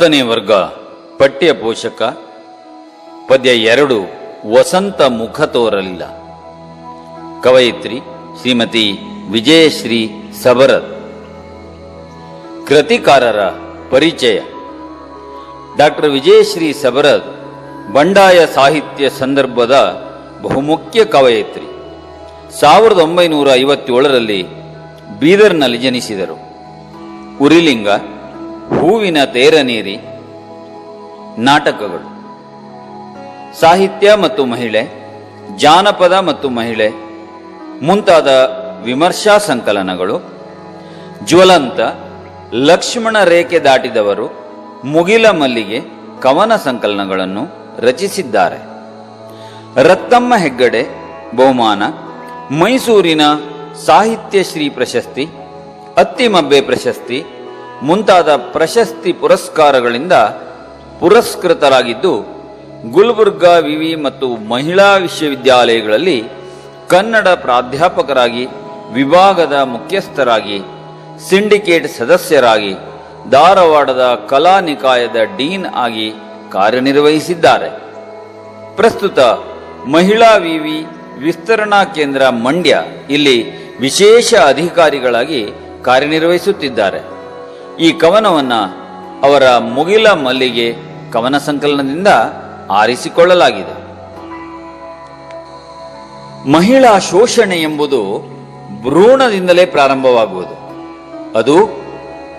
ಹತ್ತನೇ ವರ್ಗ, ಪಠ್ಯ ಪೋಷಕ, ಪದ್ಯ ಎರಡು, ವಸಂತ ಮುಖ ತೋರಲಿಲ್ಲ. ಕವಯಿತ್ರಿ ಶ್ರೀಮತಿ ವಿಜಯಶ್ರೀ ಸಬರದ್ ಕೃತಿಕಾರರ ಪರಿಚಯ. ಡಾಕ್ಟರ್ ವಿಜಯಶ್ರೀ ಸಬರದ್ ಬಂಡಾಯ ಸಾಹಿತ್ಯ ಸಂದರ್ಭದ ಬಹುಮುಖ್ಯ ಕವಯಿತ್ರಿ. ಸಾವಿರದ ಒಂಬೈನೂರ ಐವತ್ತೇಳರಲ್ಲಿ ಬೀದರ್ನಲ್ಲಿ ಜನಿಸಿದರು. ಉರಿಲಿಂಗ ಹೂವಿನ ತೇರನೇರಿ ನಾಟಕಗಳು. ಸಾಹಿತ್ಯ ಮತ್ತು ಮಹಿಳೆ, ಜಾನಪದ ಮತ್ತು ಮಹಿಳೆ, ಮುಂತಾದ ವಿಮರ್ಶಾ ಸಂಕಲನಗಳು. ಜ್ವಲಂತ, ಲಕ್ಷ್ಮಣ ರೇಖೆ ದಾಟಿದವರು ಮುಗಿಲ ಮಲ್ಲಿಗೆ ಕವನ ಸಂಕಲನಗಳನ್ನು ರಚಿಸಿದ್ದಾರೆ. ರತ್ತಮ್ಮ ಹೆಗ್ಗಡೆ, ಬಹುಮಾನ, ಮೈಸೂರಿನ ಸಾಹಿತ್ಯ ಶ್ರೀ ಪ್ರಶಸ್ತಿ, ಅತ್ತಿಮಬ್ಬೆ ಪ್ರಶಸ್ತಿ ಮುಂತಾದ ಪ್ರಶಸ್ತಿ ಪುರಸ್ಕಾರಗಳಿಂದ ಪುರಸ್ಕೃತರಾಗಿದ್ದು, ಗುಲ್ಬರ್ಗಾ ವಿವಿ ಮತ್ತು ಮಹಿಳಾ ವಿಶ್ವವಿದ್ಯಾಲಯಗಳಲ್ಲಿ ಕನ್ನಡ ಪ್ರಾಧ್ಯಾಪಕರಾಗಿ, ವಿಭಾಗದ ಮುಖ್ಯಸ್ಥರಾಗಿ, ಸಿಂಡಿಕೇಟ್ ಸದಸ್ಯರಾಗಿ, ಧಾರವಾಡದ ಕಲಾ ನಿಕಾಯದ ಡೀನ್ ಆಗಿ ಕಾರ್ಯನಿರ್ವಹಿಸಿದ್ದಾರೆ. ಪ್ರಸ್ತುತ ಮಹಿಳಾ ವಿವಿ ವಿಸ್ತರಣಾ ಕೇಂದ್ರ ಮಂಡ್ಯ ಇಲ್ಲಿ ವಿಶೇಷ ಅಧಿಕಾರಿಗಳಾಗಿ ಕಾರ್ಯನಿರ್ವಹಿಸುತ್ತಿದ್ದಾರೆ. ಈ ಕವನವನ್ನ ಅವರ ಮುಗಿಲ ಮಲ್ಲಿಗೆ ಕವನ ಸಂಕಲನದಿಂದ ಆರಿಸಿಕೊಳ್ಳಲಾಗಿದೆ. ಮಹಿಳಾ ಶೋಷಣೆ ಎಂಬುದು ಭ್ರೂಣದಿಂದಲೇ ಪ್ರಾರಂಭವಾಗುವುದು. ಅದು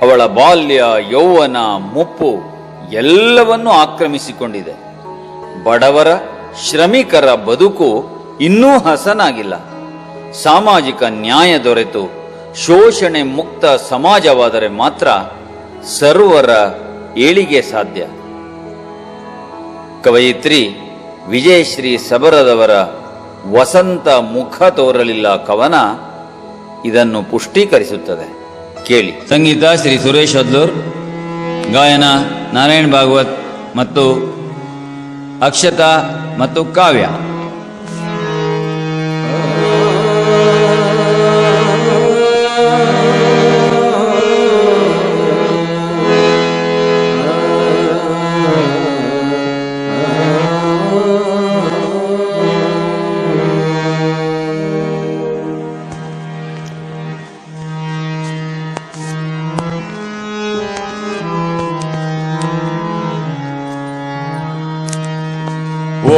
ಅವಳ ಬಾಲ್ಯ, ಯೌವನ, ಮುಪ್ಪು ಎಲ್ಲವನ್ನೂ ಆಕ್ರಮಿಸಿಕೊಂಡಿದೆ. ಬಡವರ, ಶ್ರಮಿಕರ ಬದುಕು ಇನ್ನೂ ಹಸನಾಗಿಲ್ಲ. ಸಾಮಾಜಿಕ ನ್ಯಾಯ ದೊರೆತು. ಶೋಷಣೆ ಮುಕ್ತ ಸಮಾಜವಾದರೆ ಮಾತ್ರ ಸರ್ವರ ಏಳಿಗೆ ಸಾಧ್ಯ. ಕವಯಿತ್ರಿ ವಿಜಯಶ್ರೀ ಸಬರದವರ ವಸಂತ ಮುಖ ತೋರಲಿಲ್ಲ ಕವನ ಇದನ್ನು ಪುಷ್ಟೀಕರಿಸುತ್ತದೆ. ಕೇಳಿ. ಸಂಗೀತ ಶ್ರೀ ಸುರೇಶ್ ಅದ್ಲೂರ್ ಗಾಯನ ನಾರಾಯಣ್ ಭಾಗವತ್ ಮತ್ತು ಅಕ್ಷತಾ ಮತ್ತು ಕಾವ್ಯ.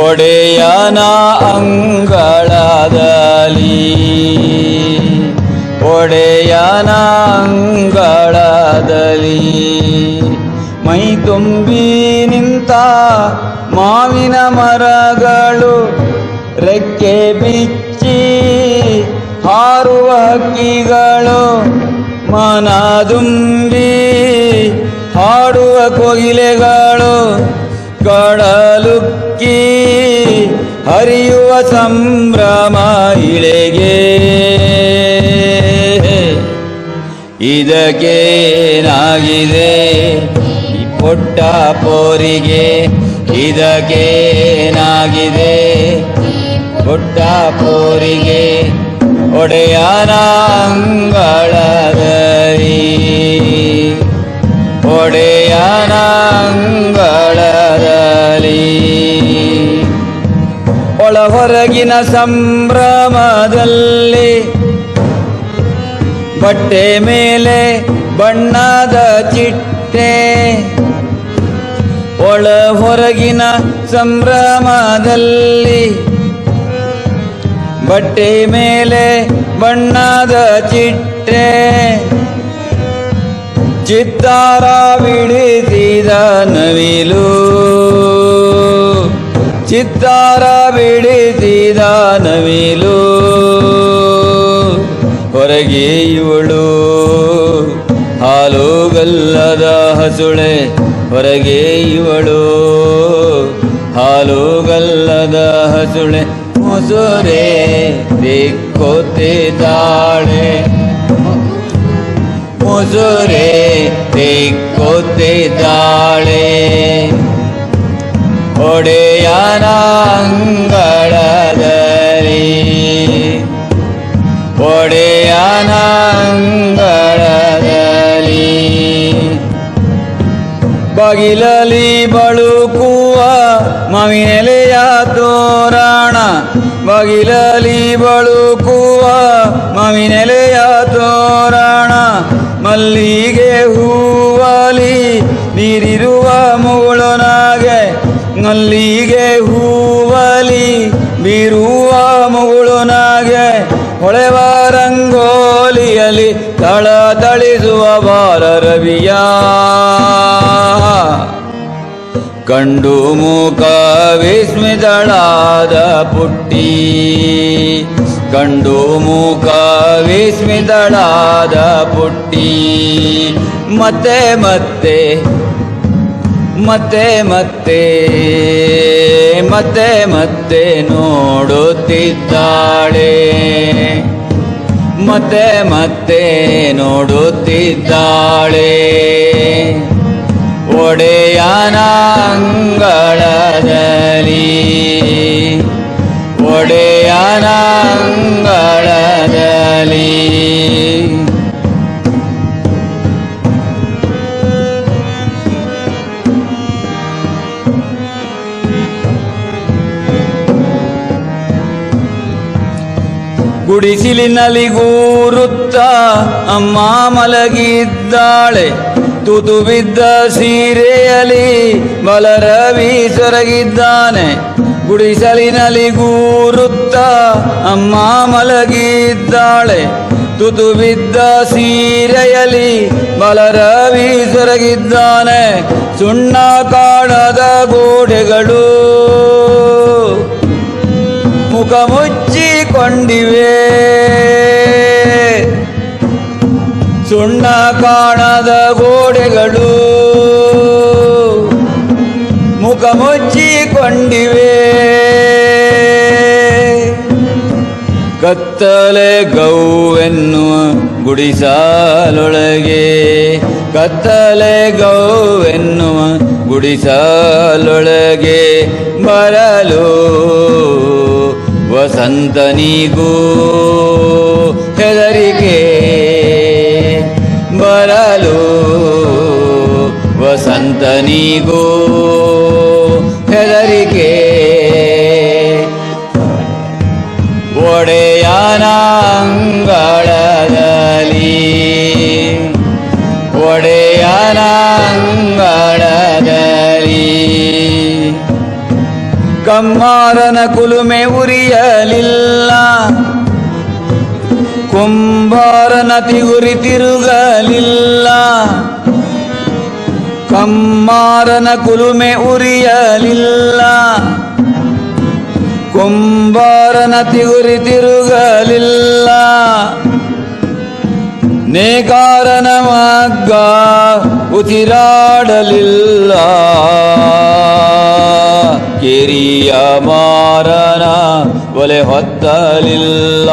ಒಡೆಯನ ಅಂಗಳದಲ್ಲಿ. ಒಡೆಯನ ಅಂಗಳದಲ್ಲಿ. ಮೈ ತುಂಬಿ ನಿಂತ ಮಾವಿನ ಮರಗಳು ರೆಕ್ಕೆ ಬಿಚ್ಚಿ ಹಾರುವ ಹಕ್ಕಿಗಳು ಮನದುಂಬಿ ಹಾಡುವ ಕೋಗಿಲೆಗಳು ಕಡಲುಕ್ಕಿ ಹರಿಯುವ ಸಂಭ್ರಮ ಇಳೆಗೆ. ಇದಕ್ಕೇನಾಗಿದೆ? ಈ ಪುಟ್ಟ ಪೋರಿಗೆ ಇದಕ್ಕೇನಾಗಿದೆ? ಪುಟ್ಟ ಪೋರಿಗೆ ಒಡೆಯನ ಅಂಗಳದಲ್ಲಿ ಹೊರಗಿನ ಸಂಭ್ರಮದಲ್ಲಿ ಬಟ್ಟೆ ಮೇಲೆ ಬಣ್ಣದ ಚಿಟ್ಟೆ ಒಳ ಹೊರಗಿನ ಸಂಭ್ರಮದಲ್ಲಿ ಬಟ್ಟೆ ಮೇಲೆ ಬಣ್ಣದ ಚಿಟ್ಟೆ ಚಿತ್ತಾರ ಬಿಡಿಸಿದ ನವಿಲು. ಚಿತ್ತಾರ ಬಿಡಿಸಿದ ನವಿಲು, ಹೊರಗೆ ಇವಳು. ಹಾಲುಗಲ್ಲದ ಹಸುಳೆ, ಹೊರಗೆ ಇವಳು. ಹಾಲುಗಲ್ಲದ ಹಸುಳೆ, ಮುಸುರೆ ದಿಕ್ಕೋತಿದ್ದಾಳೆ ಮುಸುರೆ ದಿಕ್ಕೋತಿದ್ದಾಳೆ ಒಡೆಯನ ಅಂಗಳದಲ್ಲಿ. ಒಡೆಯನ ಅಂಗಳದಲ್ಲಿ. ಬಗಿಲಲಿ ಬಳುಕುವ ಮವಿನೆಲೆಯ ತೋರಣ. ಬಗಿಲಲಿ ಬಳುಕುವ ಮವಿನೆಲೆಯ ತೋರಣ. ಮಲ್ಲಿಗೆ ಹೂವಲಿ ರವಿಯ ಕಂಡು ಮೂಕ ವಿಸ್ಮಿತಳಾದ ಪುಟ್ಟಿ. ಕಂಡು ಮೂಕ ವಿಸ್ಮಿತಳಾದ ಪುಟ್ಟಿ. ಮತ್ತೆ ಮತ್ತೆ ಮತ್ತೆ ಮತ್ತೆ ಮತ್ತೆ ಮತ್ತೆ ನೋಡುತ್ತಿದ್ದಾಳೆ. ಮತ್ತೆ ಮತ್ತೆ ನೋಡುತ್ತಿದ್ದಾಳೆ. ಒಡೆಯನ ಅಂಗಳದಲ್ಲಿ ಒಡೆಯನ ಅಂಗಳದಲ್ಲಿ ಗುಡಿಸಿಲಿನಲ್ಲಿ ಗೂರುತ್ತ ಅಮ್ಮ ಮಲಗಿದ್ದಾಳೆ. ತುತು ಬಿದ್ದ ಸೀರೆಯಲ್ಲಿ ಬಲರವಿ ಸೊರಗಿದ್ದಾನೆ ಗುಡಿಸಲಿನಲ್ಲಿ ಗೂರುತ್ತ ಅಮ್ಮ ಮಲಗಿದ್ದಾಳೆ. ತುತು ಬಿದ್ದ ಸೀರೆಯಲ್ಲಿ ಬಲರವಿ ಸೊರಗಿದ್ದಾನೆ ಸುಣ್ಣ ಕಾಣದ ಗೋಡೆಗಳು ಮುಖ ಮುಚ್ಚಿಕೊಂಡಿವೆ ಗೋಡೆಗಳು ಮುಖ ಮುಚ್ಚಿಕೊಂಡಿವೆ. ಕತ್ತಲೆ ಗೌವೆನ್ನುವ ಗುಡಿಸಾಲೊಳಗೆ ಕತ್ತಲೆ ಗೌವೆನ್ನುವ ಗುಡಿಸಾಲೊಳಗೆ ಬರಲು ವಸಂತನಿಗೂ ಹೆದರಿಕೆ ವಸಂತನಿಗೂ ಹೆದರಿಕೆ. ಒಡೆಯನ ಅಂಗಳದಲ್ಲಿ ಒಡೆಯನ ಅಂಗಳದಲ್ಲಿ ಕಮ್ಮಾರನ ಕುಲುಮೆ ಉರಿಯಲಿಲ್ಲ ಕುಂಬಾರನ ತಿಗುರಿ ತಿರುಗಲಿಲ್ಲ. ಕಮ್ಮಾರನ ಕುಲುಮೆ ಉರಿಯಲಿಲ್ಲ. ಕುಂಬಾರನ ತಿಗುರಿ ತಿರುಗಲಿಲ್ಲ. ನೇಕಾರನ ಮಗ್ಗ ಉತಿರಾಡಲಿಲ್ಲ ಕಿರಿಯ ಮಾರನ ಒಲೆ ಹೊತ್ತಲಿಲ್ಲ.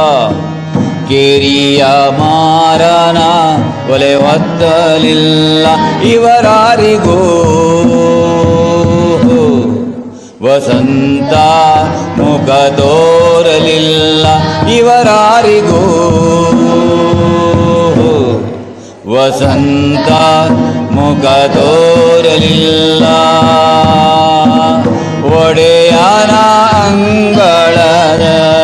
ಕಿರಿಯ ಮಾರನ ಒಲೆ ಒತ್ತಲಿಲ್ಲ ಇವರಾರಿಗೂ. ವಸಂತ ಮುಖ ತೋರಲಿಲ್ಲ ಇವರಾರಿಗೂ. ವಸಂತ ಮುಖ ತೋರಲಿಲ್ಲ. ಒಡೆಯನ ಅಂಗಳದಲ್ಲಿ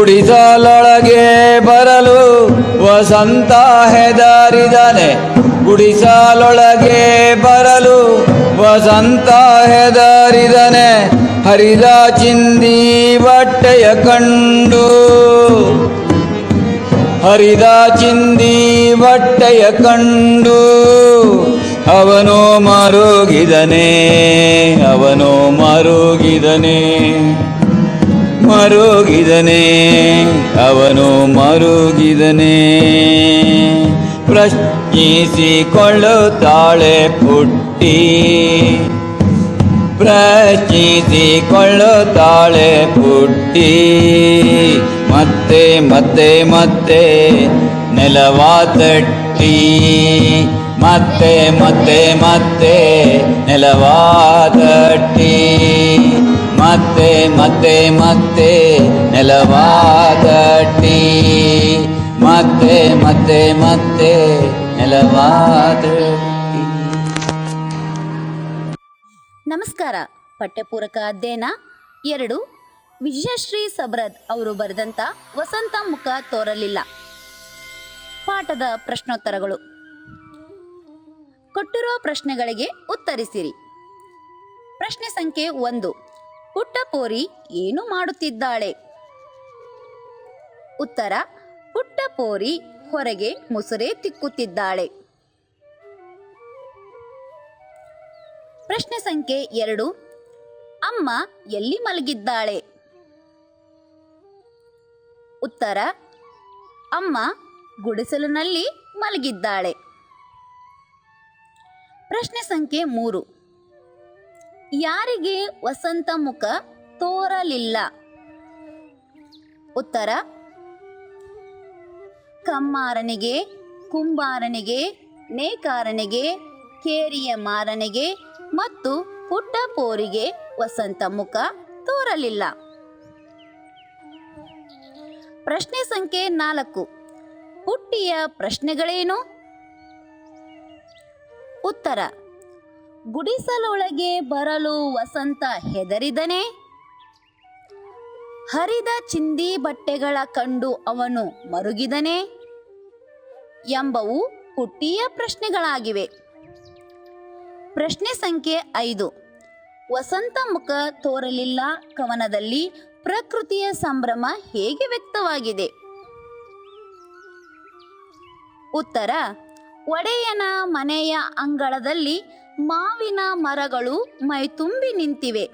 ಗುಡಿಸಲೊಳಗೆ ಬರಲು ವಸಂತ ಹೆದರಿದನೆ. ಗುಡಿಸಲೊಳಗೆ ಬರಲು ವಸಂತ ಹೆದರಿದನೆ. ಹರಿದ ಚಿಂದಿ ಬಟ್ಟೆಯ ಕಂಡು. ಹರಿದ ಚಿಂದಿ ಬಟ್ಟೆಯ ಕಂಡು. ಅವನು ಮರುಗಿದನೆ ಅವನು ಮರುಗಿದನೆ. ಮರುಗಿದನೆ. ಅವನು ಮರುಗಿದನೆ. ಪ್ರಶ್ನಿಸಿಕೊಳ್ಳುತ್ತಾಳೆ ಪುಟ್ಟಿ. ಪ್ರಶ್ನಿಸಿಕೊಳ್ಳುತ್ತಾಳೆ ಪುಟ್ಟಿ. ಮತ್ತೆ ಮತ್ತೆ ಮತ್ತೆ ನೆಲವಾತಟ್ಟಿ ಮತ್ತೆ ಮತ್ತೆ ಮತ್ತೆ ನೆಲವಾ ತಟ್ಟಿ. ಮತ್ತೆ ಮತ್ತೆ ಮತ್ತೆ ನೆಲವಾದಟ್ಟಿ ಮತ್ತೆ ಮತ್ತೆ ಮತ್ತೆ ನೆಲವಾದ ನಮಸ್ಕಾರ. ಪಠ್ಯಪೂರಕ ಅಧ್ಯಯನ ಎರಡು. ವಿಜಯಶ್ರೀ ಸಬ್ರದ್ ಅವರು ಬರೆದಂತ ವಸಂತ ಮುಖ ತೋರಲಿಲ್ಲ. ಪಾಠದ ಪ್ರಶ್ನೋತ್ತರಗಳು. ಕೊಟ್ಟಿರುವ ಪ್ರಶ್ನೆಗಳಿಗೆ ಉತ್ತರಿಸಿರಿ. ಪ್ರಶ್ನೆ ಸಂಖ್ಯೆ ಒಂದು. ಪುಟ್ಟ ಪೋರಿ ಏನು ಮಾಡುತ್ತಿದ್ದಾಳೆ? ಉತ್ತರ, ಪುಟ್ಟ ಪೋರಿ ಹೊರಗೆ ಮುಸುರೆ ತಿಕ್ಕುತ್ತಿದ್ದಾಳೆ. ಪ್ರಶ್ನೆ ಸಂಖ್ಯೆ ಎರಡು, ಅಮ್ಮ ಎಲ್ಲಿ ಮಲಗಿದ್ದಾಳೆ? ಉತ್ತರ, ಅಮ್ಮ ಗುಡಿಸಲಿನಲ್ಲಿ ಮಲಗಿದ್ದಾಳೆ. ಪ್ರಶ್ನೆ ಸಂಖ್ಯೆ ಮೂರು ಯಾರಿಗೆ ವಸಂತ ಮುಖ ತೋರಲಿಲ್ಲ? ಉತ್ತರ, ಕಮ್ಮಾರನಿಗೆ, ಕುಂಬಾರನಿಗೆ, ನೇಕಾರನಿಗೆ, ಕೇರಿಯ ಮಾರನಿಗೆ ಮತ್ತು ಪುಟ್ಟ ಪೋರಿಗೆ ವಸಂತ ಮುಖ ತೋರಲಿಲ್ಲ. ಪ್ರಶ್ನೆ ಸಂಖ್ಯೆ ನಾಲ್ಕು. ಪುಟ್ಟಿಯ ಪ್ರಶ್ನೆಗಳೇನು? ಉತ್ತರ ಗುಡಿಸಲೊಳಗೆ ಬರಲು ವಸಂತ ಹೆದರಿದನೆ. ಹರಿದ ಚಿಂದಿ ಬಟ್ಟೆಗಳ ಕಂಡು ಅವನು ಮರುಗಿದನೆ. ಎಂಬವು ಪುಟ್ಟಿಯ ಪ್ರಶ್ನೆಗಳಾಗಿವೆ. ಪ್ರಶ್ನೆ ಸಂಖ್ಯೆ ಐದು. ವಸಂತ ಮುಖ ತೋರಲಿಲ್ಲ ಕವನದಲ್ಲಿ ಪ್ರಕೃತಿಯ ಸಂಭ್ರಮ ಹೇಗೆ ವ್ಯಕ್ತವಾಗಿದೆ. ಉತ್ತರ, ಒಡೆಯನ ಮನೆಯ ಅಂಗಳದಲ್ಲಿ ಮಾವಿನ ಮರಗಳು ಮೈತುಂಬಿ ನಿಂತಿವೆ.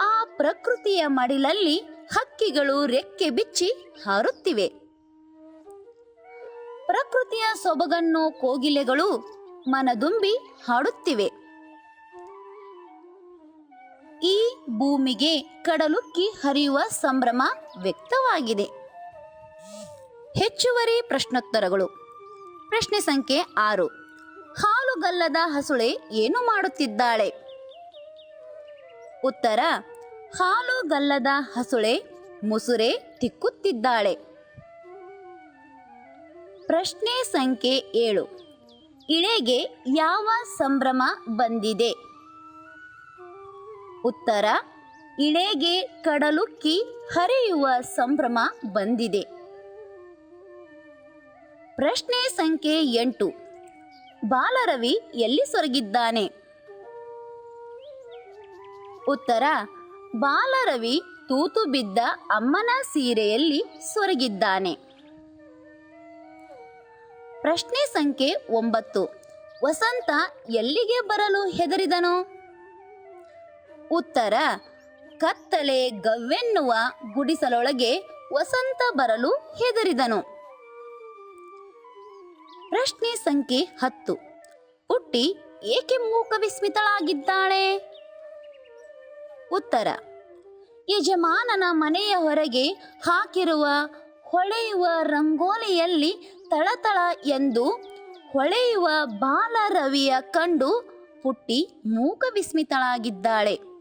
ಆ ಪ್ರಕೃತಿಯ ಮಡಿಲಲ್ಲಿ ಹಕ್ಕಿಗಳು ರೆಕ್ಕೆ ಬಿಚ್ಚಿ ಹಾರುತ್ತಿವೆ. ಪ್ರಕೃತಿಯ ಸೊಬಗನ್ನು ಕೋಗಿಲೆಗಳು ಮನದುಂಬಿ ಹಾಡುತ್ತಿವೆ. ಈ ಭೂಮಿಗೆ ಕಡಲುಕ್ಕಿ ಹರಿಯುವ ಸಂಭ್ರಮ ವ್ಯಕ್ತವಾಗಿದೆ. ಹೆಚ್ಚುವರಿ ಪ್ರಶ್ನೋತ್ತರಗಳು. ಪ್ರಶ್ನೆ ಸಂಖ್ಯೆ ಆರು. ಹಾಲುಗಲ್ಲದ ಹಸುಳೆ ಏನು ಮಾಡುತ್ತಿದ್ದಾಳೆ? ಉತ್ತರ ಹಾಲುಗಲ್ಲದ ಹಸುಳೆ ಮುಸುರೆ ತಿಕ್ಕುತ್ತಿದ್ದಾಳೆ. ಪ್ರಶ್ನೆ ಸಂಖ್ಯೆ ಏಳು. ಇಳೆಗೆ ಯಾವ ಸಂಭ್ರಮ ಬಂದಿದೆ? ಉತ್ತರ, ಇಳೆಗೆ ಕಡಲುಕ್ಕಿ ಹರಿಯುವ ಸಂಭ್ರಮ ಬಂದಿದೆ. ಪ್ರಶ್ನೆ ಸಂಖ್ಯೆ ಎಂಟು. ಬಾಲರವಿ ಎಲ್ಲಿ ಸೊರಗಿದ್ದಾನೆ? ಉತ್ತರ, ಬಾಲರವಿ ತೂತು ಬಿದ್ದ ಅಮ್ಮನ ಸೀರೆಯಲ್ಲಿ ಸೊರಗಿದ್ದಾನೆ. ಪ್ರಶ್ನೆ ಸಂಖ್ಯೆ ಒಂಬತ್ತು, ವಸಂತ ಎಲ್ಲಿಗೆ ಬರಲು ಹೆದರಿದನು? ಉತ್ತರ, ಕತ್ತಲೆ ಗವ್ವೆನ್ನುವ ಗುಡಿಸಲೊಳಗೆ ವಸಂತ ಬರಲು ಹೆದರಿದನು. ಪ್ರಶ್ನೆ ಸಂಖ್ಯೆ ಹತ್ತು. ಪುಟ್ಟಿ ಏಕೆ ಮೂಕ ವಿಸ್ಮಿತಳಾಗಿದ್ದಾಳೆ ಉತ್ತರ, ಯಜಮಾನನ ಮನೆಯ ಹೊರಗೆ ಹಾಕಿರುವ ಹೊಳೆಯುವ ರಂಗೋಲಿಯಲ್ಲಿ ತಳತಳ ಎಂದು ಹೊಳೆಯುವ ಬಾಲರವಿಯ ಕಂಡು ಪುಟ್ಟಿ ಮೂಕ ವಿಸ್ಮಿತಳಾಗಿದ್ದಾಳೆ